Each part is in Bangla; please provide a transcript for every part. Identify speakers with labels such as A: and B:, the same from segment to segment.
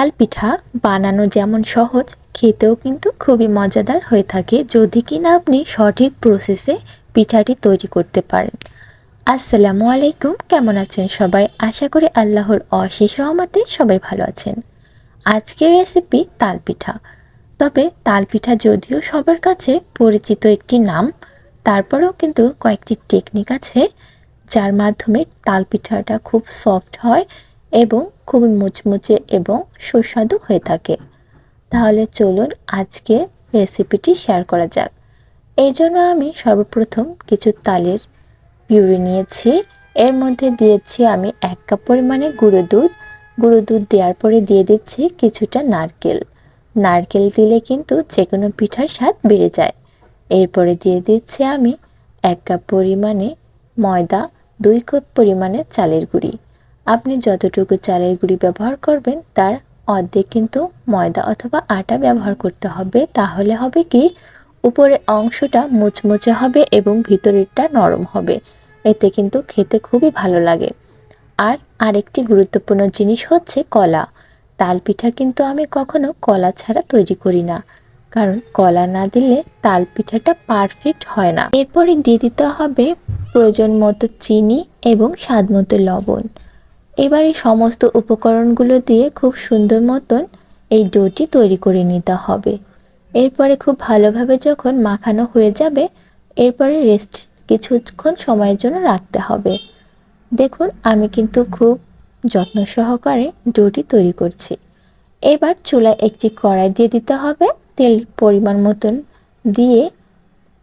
A: তাল পিঠা বানানো যেমন সহজ, খেতেও কিন্তু খুবই মজাদার হয়ে থাকে যদি কিনা আপনি সঠিক প্রসেসে পিঠাটি তৈরি করতে পারেন। আসসালামু আলাইকুম, কেমন আছেন সবাই? আশা করি আল্লাহর অশেষ রহমতে সবাই ভালো আছেন। আজকের রেসিপি তাল পিঠা। তবে তাল পিঠা যদিও সবার কাছে পরিচিত একটি নাম, তারপরেও কিন্তু কয়েকটি টেকনিক আছে যার মাধ্যমে তাল পিঠাটা খুব সফট হয় এবং খুবই মুচমুচে এবং সুস্বাদু হয়ে থাকে। তাহলে চলুন আজকে রেসিপিটি শেয়ার করা যাক। এই জন্য আমি সর্বপ্রথম কিছু তালের পিউরি নিয়েছি। এর মধ্যে দিয়েছি আমি এক কাপ পরিমাণে গুঁড়ো দুধ। গুঁড়ো দুধ দেওয়ার পরে দিয়ে দিচ্ছি কিছুটা নারকেল। নারকেল দিলে কিন্তু যে কোনো পিঠার স্বাদ বেড়ে যায়। এরপরে দিয়ে দিচ্ছি আমি এক কাপ পরিমাণে ময়দা, দুই কাপ পরিমাণে চালের গুঁড়ি। আপনি যতটুকু চালের গুঁড়ি ব্যবহার করবেন, তার অর্ধেক কিন্তু ময়দা অথবা আটা ব্যবহার করতে হবে। তাহলে হবে কি, উপরের অংশটা মুচমুচে হবে এবং ভিতরেরটা নরম হবে। এতে কিন্তু খেতে খুবই ভালো লাগে। আর আরেকটি গুরুত্বপূর্ণ জিনিস হচ্ছে কলা। তাল পিঠা কিন্তু আমি কখনো কলা ছাড়া তৈরি করি না। কারণ কলা না দিলে তাল পিঠাটা পারফেক্ট হয় না। এরপরে দিয়ে দিতে হবে প্রয়োজন মতো চিনি এবং স্বাদ মতো লবণ। এবার এই সমস্ত উপকরণগুলো দিয়ে খুব সুন্দর মতন এই ডোটি তৈরি করে নিতে হবে। এরপরে খুব ভালোভাবে যখন মাখানো হয়ে যাবে, এরপরে রেস্ট কিছুক্ষণ সময়ের জন্য রাখতে হবে। দেখুন, আমি কিন্তু খুব যত্ন সহকারে ডোটি তৈরি করছি। এবার চুলায় একটি কড়াই দিয়ে দিতে হবে। তেল পরিমাণ মতন দিয়ে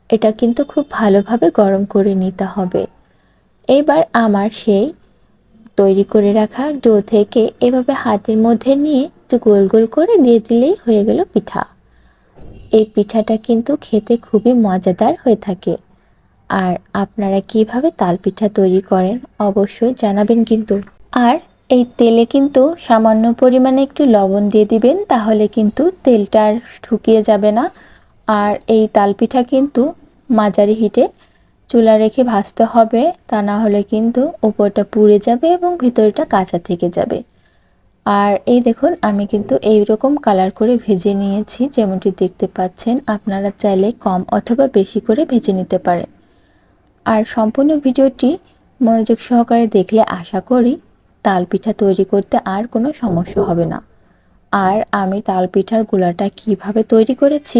A: এটা কিন্তু খুব ভালোভাবে গরম করে নিতে হবে। এবার আমার সেই তৈরি করে রাখা ডো থেকে এভাবে হাতের মধ্যে নিয়ে একটু গোল গোল করে দিয়ে দিলেই হয়ে গেল পিঠা। এই পিঠাটা কিন্তু খেতে খুবই মজাদার হয়ে থাকে। আর আপনারা কীভাবে তাল পিঠা তৈরি করেন অবশ্যই জানাবেন কিন্তু। আর এই তেলে কিন্তু সামান্য পরিমাণে একটু লবণ দিয়ে দিবেন, তাহলে কিন্তু তেলটা আর ঠুকিয়ে যাবে না। আর এই তাল পিঠা কিন্তু মাঝারি হিটে চুলা রেখে ভাজতে হবে, তা না হলে কিন্তু উপরটা পুড়ে যাবে এবং ভিতরটা কাঁচা থেকে যাবে। আর এই দেখুন, আমি কিন্তু এই রকম কালার করে ভেজে নিয়েছি, যেমনটি দেখতে পাচ্ছেন। আপনারা চাইলে কম অথবা বেশি করে ভেজে নিতে পারেন। আর সম্পূর্ণ ভিডিওটি মনোযোগ সহকারে দেখলে আশা করি তাল পিঠা তৈরি করতে আর কোনো সমস্যা হবে না। আর আমি তাল পিঠার গোলাটা কীভাবে তৈরি করেছি,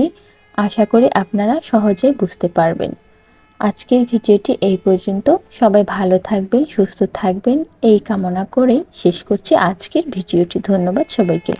A: আশা করি আপনারা সহজেই বুঝতে পারবেন। আজকের ভিডিওটি এই পর্যন্ত। সবাই ভালো থাকবেন, সুস্থ থাকবেন। এই কামনা করেই শেষ করছি আজকের ভিডিওটি। ধন্যবাদ সবাইকে।